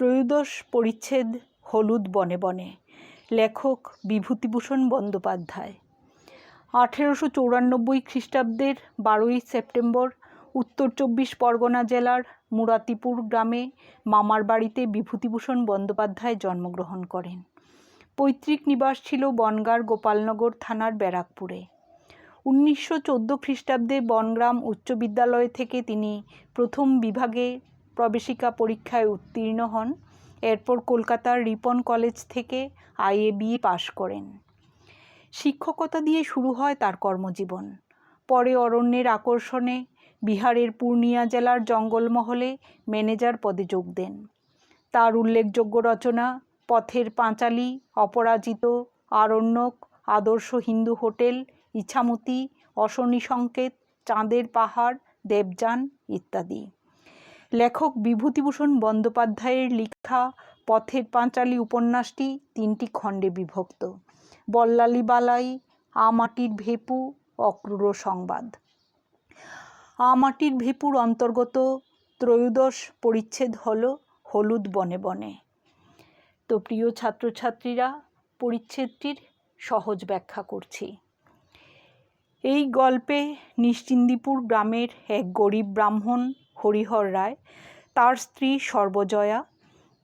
ত্রয়োদশ পরিচ্ছেদ হলুদ বনে বনে। লেখক বিভূতিভূষণ বন্দ্যোপাধ্যায়। আঠেরোশো চৌরানব্বই খ্রিস্টাব্দের বারোই সেপ্টেম্বর উত্তর চব্বিশ পরগনা জেলার মুরাতিপুর গ্রামে মামার বাড়িতে বিভূতিভূষণ বন্দ্যোপাধ্যায় জন্মগ্রহণ করেন। পৈতৃক নিবাস ছিল বনগাঁর গোপালনগর থানার ব্যারাকপুরে। উনিশশো চোদ্দ খ্রিস্টাব্দে বনগ্রাম উচ্চ বিদ্যালয় থেকে তিনি প্রথম বিভাগে প্রবেশিকা পরীক্ষায় উত্তীর্ণ হন। এরপর কলকাতার রিপন কলেজ থেকে আইএ বিএ পাশ করেন। শিক্ষকতা দিয়ে শুরু হয় তার কর্মজীবন। পরে অরণ্যের আকর্ষণে বিহারের পূর্ণিয়া জেলার জঙ্গলমহলে ম্যানেজার পদে যোগ দেন। তার উল্লেখযোগ্য রচনা পথের পাঁচালী, অপরাজিত, আরণ্যক, আদর্শ হিন্দু হোটেল, ইছামতি, অশনি সংকেত, চাঁদের পাহাড়, দেবযান ইত্যাদি। লেখক বিভূতিভূষণ বন্দ্যোপাধ্যায়ের লেখা পথের পাঁচালী উপন্যাসটি তিনটি খণ্ডে বিভক্ত। বল্লালী বালাই আমাটির ভেপু, অক্রূর সংবাদ। আমাটির ভেপুর অন্তর্গত ত্রয়োদশ পরিচ্ছেদ হল হলুদ বনে বনে। তো প্রিয় ছাত্রছাত্রীরা, পরিচ্ছেদটির সহজ ব্যাখ্যা করছি। এই গল্পে নিশ্চিন্দিপুর গ্রামের এক গরিব ব্রাহ্মণ হরিহর রায়, তার স্ত্রী সর্বজয়া,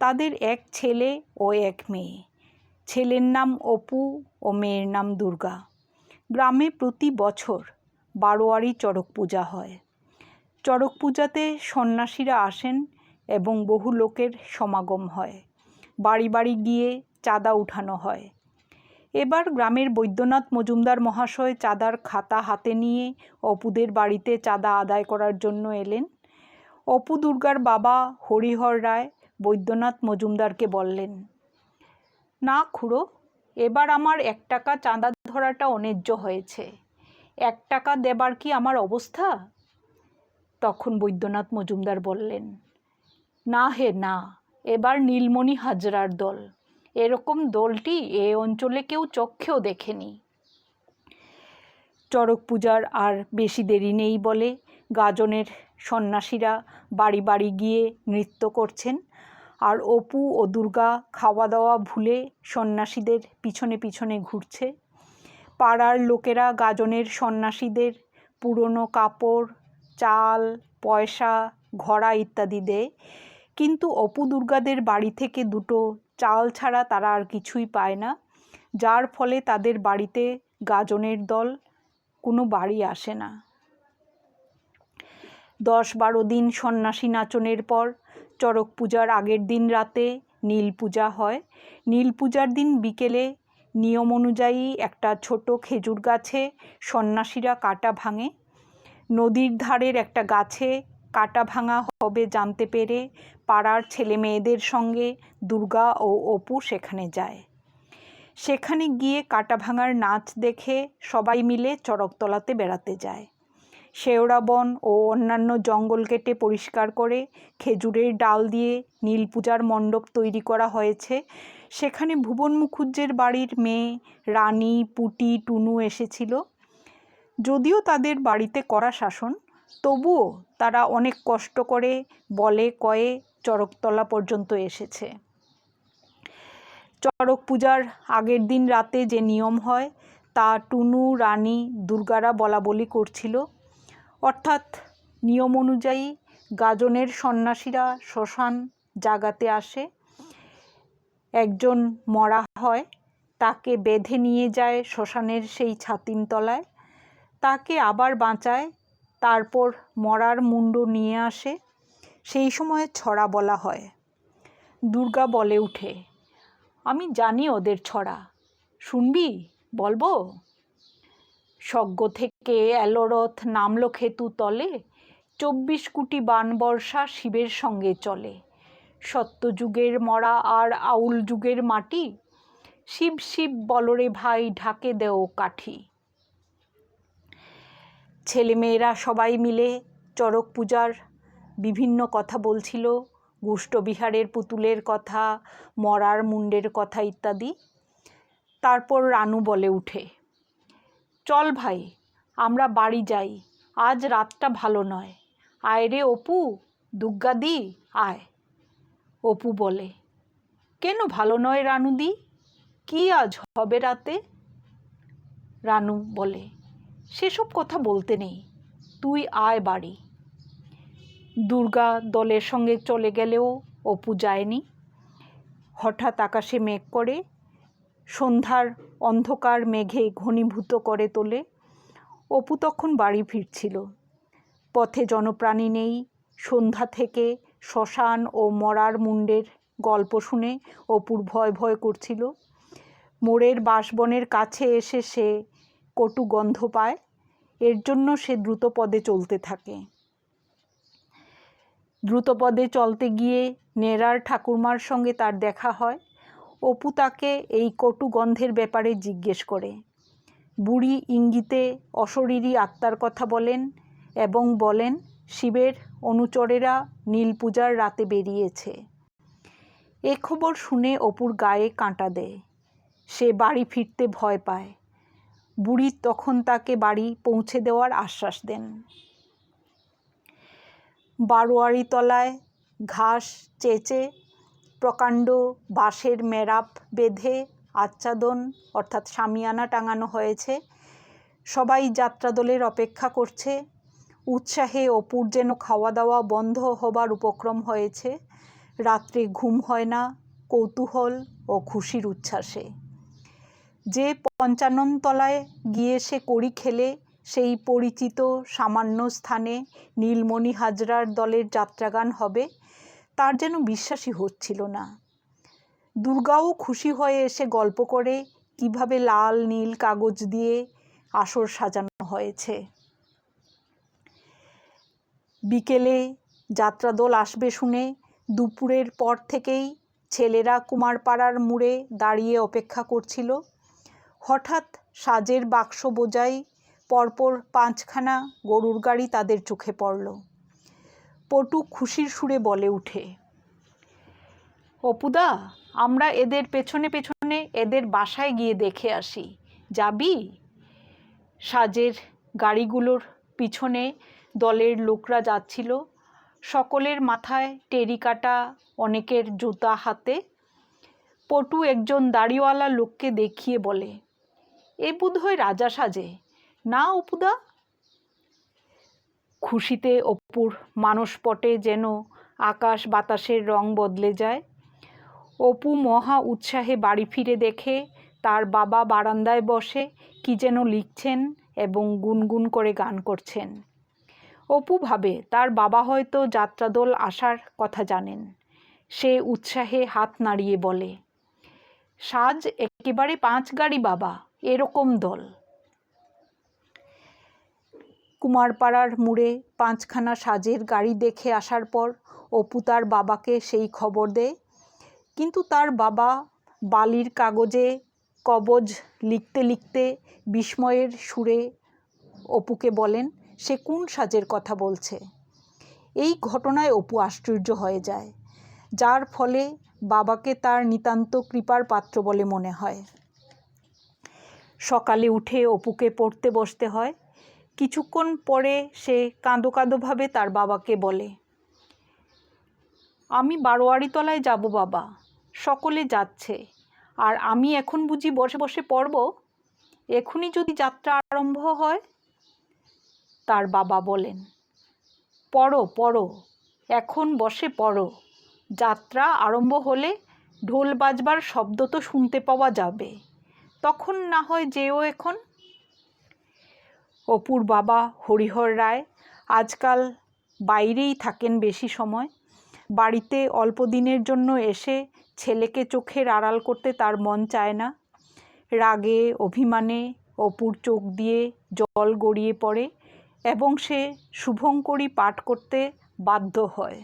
তাদের এক ছেলে ও এক মেয়ে। ছেলের নাম অপু ও মেয়ের নাম দুর্গা। গ্রামে প্রতি বছর বারোয়ারি চড়ক পূজা হয়। চড়ক পূজাতে সন্ন্যাসীরা আসেন এবং বহু লোকের সমাগম হয়। বাড়ি বাড়ি গিয়ে চাঁদা উঠানো হয়। এবার গ্রামের বৈদ্যনাথ মজুমদার মহাশয় চাঁদার খাতা হাতে নিয়ে অপুদের বাড়িতে চাঁদা আদায় করার জন্য এলেন। অপু দুর্গার বাবা হরিহর রায় বৈদ্যনাথ মজুমদারকে বললেন, না খুড়ো, এবার আমার এক টাকা চাঁদা ধরাটা অন্যায্য হয়েছে। এক টাকা দেবার কি আমার অবস্থা? তখন বৈদ্যনাথ মজুমদার বললেন, না হে, না। এবার নীলমণি হাজরার দল। এরকম দলটি এ অঞ্চলে কেউ চক্ষেও দেখেনি। চড়ক পূজার আর বেশি দেরি নেই বলে গাজনের সন্ন্যাসীরা বাড়ি বাড়ি গিয়ে নৃত্য করছেন। আর অপু ও দুর্গা খাওয়া দাওয়া ভুলে সন্ন্যাসীদের পিছনে পিছনে ঘুরছে। পাড়ার লোকেরা গাজনের সন্ন্যাসীদের পুরনো কাপড়, চাল, পয়সা, ঘড়া ইত্যাদি দেয়। কিন্তু অপু দুর্গাদের বাড়ি থেকে দুটো চাল ছাড়া তারা আর কিছুই পায় না। যার ফলে তাদের বাড়িতে গাজনের দল কোনো বাড়ি আসে না। দশ বারো দিন সন্ন্যাসী নাচনের পর চড়ক পূজার আগের দিন রাতে নীল পূজা হয়। নীল পূজার দিন বিকেলে নিয়ম অনুযায়ী একটা ছোট খেজুর গাছে সন্ন্যাসীরা কাটা ভাঙে। নদীর ধারের একটা গাছে কাটা ভাঙা হবে জানতে পেরে পাড়ার ছেলে মেয়েদের সঙ্গে দুর্গা ও অপু সেখানে যায়। সেখানে গিয়ে কাটা ভাঙার নাচ দেখে সবাই মিলে চড়কতলাতে বেড়াতে যায়। শেওড়া বন ও অন্যান্য জঙ্গল কেটে পরিষ্কার করে খেজুরের ডাল দিয়ে নীল পূজার মণ্ডপ তৈরি করা হয়েছে। সেখানে ভুবন মুখুজ্জের বাড়ির মেয়ে, রানী, পুটি, টুনু এসেছিল। যদিও তাদের বাড়িতে করা শাসন, তবুও তারা অনেক কষ্ট করে বলে কয়ে চড়কতলা পর্যন্ত এসেছে। চড়ক পূজার আগের দিন রাতে যে নিয়ম হয়, তা টুনু, রানী, দুর্গারা বলা বলি করছিল। অর্থাৎ নিয়ম অনুযায়ী গাজনের সন্ন্যাসীরা শ্মশান জাগাতে আসে। একজন মরা হয়, তাকে বেঁধে নিয়ে যায় শ্মশানের সেই ছাতিমতলায় তাকে আবার বাঁচায়, তারপর মরার মুন্ড নিয়ে আসে। সেই সময় ছড়া বলা হয়। দুর্গা বলে উঠে, আমি জানি ওদের ছড়া। শুনবি? বলব? স্বর্গ থেকে এলোরথ নামলো খেতু তলে, চব্বিশ কোটি বান বর্ষা শিবের সঙ্গে চলে। সত্যযুগের মরা আর আউল যুগের মাটি, শিব শিব বলরে ভাই ঢাকে দেও কাঠি। ছেলেমেয়েরা সবাই মিলে চড়ক পূজার বিভিন্ন কথা বলছিল গুষ্টবিহারের পুতুলের কথা, মরার মুন্ডের কথা ইত্যাদি। তারপর রানু বলে উঠে, চল ভাই আমরা বাড়ি যাই। আজ রাতটা ভালো নয়। আয় রে অপু দুগ্গাদি আয়। অপু বলে, কেন ভালো নয় রানুদি কি আজ হবে রাতে? রানু বলে, সেসব কথা বলতে নেই। তুই আয় বাড়ি। দুর্গা দলের সঙ্গে চলে গেলেও অপু যায়নি। হঠাৎ আকাশে মেঘ করে, সন্ধ্যার অন্ধকার মেঘে ঘনীভূত করে তোলে। অপু তখন বাড়ি ফিরছিল। পথে জনপ্রাণী নেই। সন্ধ্যা থেকে শ্মশান ও মরার মুন্ডের গল্প শুনে অপুর ভয় ভয় করছিল। মোড়ের বাঁশবনের কাছে এসে সে কটু গন্ধ পায়। এর জন্য সে দ্রুত পদে চলতে থাকে। দ্রুত পদে চলতে গিয়ে নেরার ঠাকুরমার সঙ্গে তার দেখা হয়। অপু তাকে এই কটু গন্ধের ব্যাপারে জিজ্ঞেস করে। বুড়ি ইঙ্গিতে অশরীরী আত্মার কথা বলেন এবং বলেন, শিবের অনুচরেরা নীল পূজার রাতে বেরিয়েছে। এ খবর শুনে অপুর গায়ে কাঁটা দেয়। সে বাড়ি ফিরতে ভয় পায়। বুড়ি তখন তাকে বাড়ি পৌঁছে দেওয়ার আশ্বাস দেন। বারোয়ারি তলায় ঘাস চেঁচে প্রকাণ্ড বাঁশের মেরাপ বেঁধে আচ্ছাদন, অর্থাৎ সামিয়ানা টাঙানো হয়েছে। সবাই যাত্রাদলের অপেক্ষা করছে। উৎসাহে অপুর যেন খাওয়া দাওয়া বন্ধ হবার উপক্রম হয়েছে। রাত্রে ঘুম হয় না, কৌতূহল ও খুশির উচ্ছ্বাসে। যে পঞ্চানন তলায় গিয়ে সে করি খেলে, সেই পরিচিত সামান্য স্থানে নীলমণি হাজরার দলের যাত্রাগান হবে। তার যেন বিশ্বাসই হচ্ছিল না। দুর্গাও খুশি হয়ে এসে গল্প করে কীভাবে লাল, নীল কাগজ দিয়ে আসর সাজানো হয়েছে। বিকেলে যাত্রাদল আসবে শুনে দুপুরের পর থেকেই ছেলেরা কুমারপাড়ার মুড়ে দাঁড়িয়ে অপেক্ষা করছিল। হঠাৎ সাজের বাক্স বোঝাই পরপর পাঁচখানা গরুর গাড়ি তাদের চোখে পড়ল। পটু খুশির সুরে বলে উঠে, অপুদা আমরা এদের পেছনে পেছনে এদের বাসায় গিয়ে দেখে আসি। যাবি? সাজের গাড়িগুলোর পিছনে দলের লোকরা যাচ্ছিল। সকলের মাথায় টেরিকাটা অনেকের জুতা হাতে। পটু একজন দাড়িওয়ালা লোককে দেখিয়ে বলে, এ বোধহয় রাজা সাজে। না অপুদা? খুশিতে অপুর মানসপটে যেন আকাশ বাতাসের রং বদলে যায়। অপু মহা উৎসাহে বাড়ি ফিরে দেখে, তার বাবা বারান্দায় বসে কি যেন লিখছেন এবং গুনগুন করে গান করছেন। অপু ভাবে, তার বাবা হয়তো যাত্রাদল আসার কথা জানেন। সে উৎসাহে হাত নাড়িয়ে বলে, সাজ একেবারে পাঁচ গাড়ি বাবা, এরকম দল। কুমারপাড়ার মুড়ে পাঁচখানা সাজের গাড়ি দেখে আসার পর অপু তার বাবাকে সেই খবর দেয় কিন্তু তার বাবা বালির কাগজে কবজ লিখতে লিখতে বিস্ময়ের সুরে অপুকে বলেন, সে কোন সাজের কথা বলছে? এই ঘটনায় অপু আশ্চর্য হয়ে যায়, যার ফলে বাবাকে তার নিতান্ত কৃপার পাত্র বলে মনে হয়। সকালে উঠে অপুকে পড়তে বসতে হয়। কিছুক্ষণ পরে সে কাঁদো কাঁদোভাবে তার বাবাকে বলে, আমি বারোয়ারি তলায় যাব বাবা। সকলে যাচ্ছে। আর আমি এখন বুঝি বসে বসে পড়ব? এখনই যদি যাত্রা আরম্ভ হয়? তার বাবা বলেন, পড়ো পড়ো, এখন বসে পড়ো। যাত্রা আরম্ভ হলে ঢোল বাজবার শব্দ তো শুনতে পাওয়া যাবে। তখন না হয় যেও এখন। অপুর বাবা হরিহর রায় আজকাল বাইরেই থাকেন বেশি সময়। বাড়িতে অল্প দিনের জন্য এসে ছেলেকে চোখের আড়াল করতে তার মন চায় না। রাগে, অভিমানে অপুর চোখ দিয়ে জল গড়িয়ে পড়ে এবং সে শুভঙ্করী পাঠ করতে বাধ্য হয়।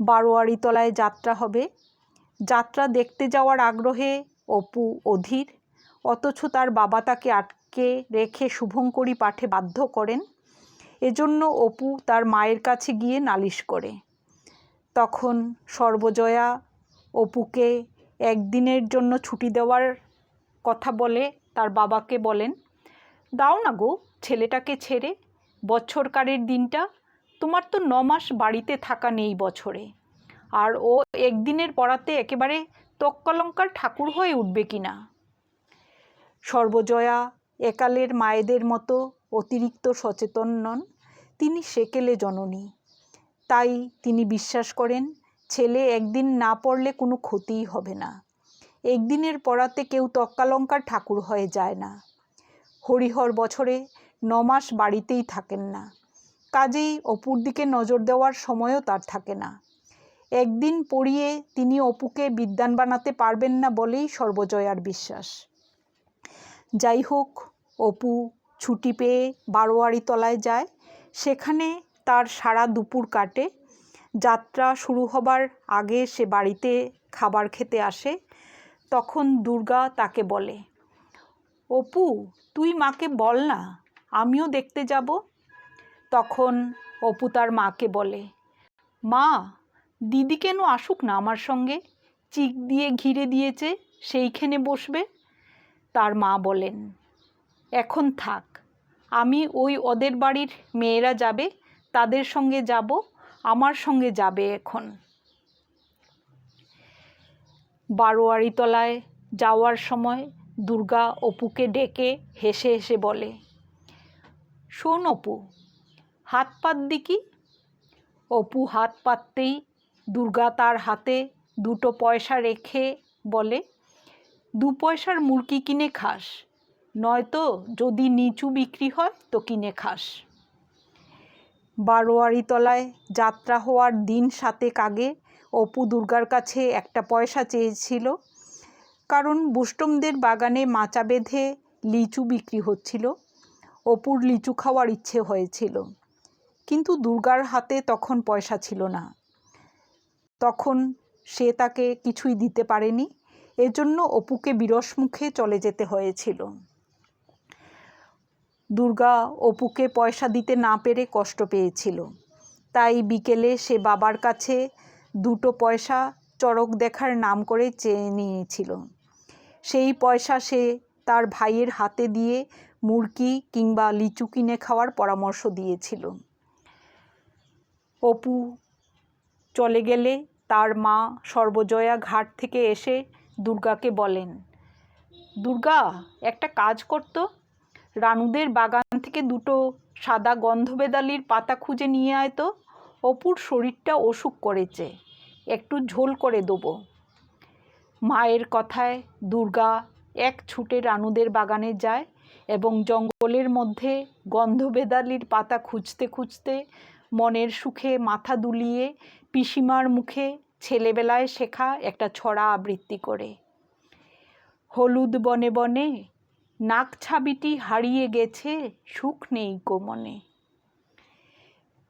বারোয়ারি তলায় যাত্রা হবে। যাত্রা দেখতে যাওয়ার আগ্রহে অপু অধীর, অথচ তার বাবা তাকে আটকে রেখে শুভঙ্করী পাঠে বাধ্য করেন। এজন্য অপু তার মায়ের কাছে গিয়ে নালিশ করে। তখন সর্বজয়া অপুকে একদিনের জন্য ছুটি দেওয়ার কথা বলে তার বাবাকে বলেন, দাও না গো, ছেলেটাকে ছেড়ে, বছরকারের দিনটা তোমার তো ন মাস বাড়িতে থাকা নেই বছরে। আর ও একদিনের পড়াতে একেবারে তক্কলঙ্কার ঠাকুর হয়ে উঠবে কি না? সর্বজয়া একালের মায়েদের মতো অতিরিক্ত সচেতন নন। তিনি সেকেলে জননী। তাই তিনি বিশ্বাস করেন, ছেলে একদিন না পড়লে কোনো ক্ষতিই হবে না। একদিনের পড়াতে কেউ তক্কালঙ্কার ঠাকুর হয়ে যায় না। হরিহর বছরে নমাস বাড়িতেই থাকেন না। কাজেই অপুর দিকে নজর দেওয়ার সময়ও তার থাকে না। একদিন পড়িয়ে তিনি অপুকে বিদ্যান বানাতে পারবেন না বলেই সর্বজয়ার বিশ্বাস। যাই হোক, অপু ছুটি পেয়ে বারোয়ারি তলায় যায়। সেখানে তার সারা দুপুর কাটে। যাত্রা শুরু হবার আগে সে বাড়িতে খাবার খেতে আসে। তখন দুর্গা তাকে বলে, অপু, তুই মাকে বল না, আমিও দেখতে যাব। তখন অপু তার মাকে বলে, মা, দিদি কেন আসুক না আমার সঙ্গে? চিক দিয়ে ঘিরে দিয়েছে, সেইখানে বসবে। তার মা বলেন, এখন থাক, আমি ওই ওদের বাড়ির মেয়েরা যাবে তাদের সঙ্গে যাব, আমার সঙ্গে যাবে এখন। বারোয়ারি তলায় যাওয়ার সময় দুর্গা অপুকে ডেকে হেসে হেসে বলে, শোন অপু, হাত পাত দিকি অপু হাত পাততেই দুর্গা তার হাতে দুটো পয়সা রেখে বলে, দু পয়সার মুরগি কিনে খাস, নয়তো যদি নিচু বিক্রি হয় তো কিনে খাস। বারোয়ারি তলায় যাত্রা হওয়ার দিন সাতেক আগে অপু দুর্গার কাছে একটা পয়সা চেয়েছিল। কারণ বুষ্টমদের বাগানে মাচা বেঁধে লিচু বিক্রি হচ্ছিল। অপুর লিচু খাওয়ার ইচ্ছে হয়েছিল। কিন্তু দুর্গার হাতে তখন পয়সা ছিল না। তখন সে তাকে কিছুই দিতে পারেনি। এজন্য অপুকে বিরস মুখে চলে যেতে হয়েছিল। দুর্গা অপুকে পয়সা দিতে না পেরে কষ্ট পেয়েছিল। তাই বিকেলে সে বাবার কাছে দুটো পয়সা চড়ক দেখার নাম করে চেয়ে নিয়েছিল। সেই পয়সা সে তার ভাইয়ের হাতে দিয়ে মুরগি কিংবা লিচু কিনে খাওয়ার পরামর্শ দিয়েছিল। অপু চলে গেলে তার মা সর্বজয়া ঘাট থেকে এসে দুর্গাকে বলেন, দুর্গা, একটা কাজ করতো রানুদের বাগান থেকে দুটো সাদা গন্ধবেদালির পাতা খুঁজে নিয়ে আয় তো। অপুর শরীরটা অসুখ করেছে, একটু ঝোল করে দেবো। মায়ের কথায় দুর্গা এক ছুটে রানুদের বাগানে যায় এবং জঙ্গলের মধ্যে গন্ধবেদালির পাতা খুঁজতে খুঁজতে মনের সুখে মাথা দুলিয়ে পিসিমার মুখে ছেলেবেলায় শেখা একটা ছড়া আবৃত্তি করে। হলুদ বনে বনে নাক ছাবিটি হারিয়ে গেছে, সুখ নেই কোমনে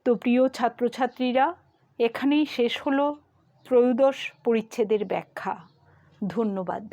তো প্রিয় ছাত্রছাত্রীরা, এখানেই শেষ হলো ত্রয়োদশ পরিচ্ছেদের ব্যাখ্যা। ধন্যবাদ।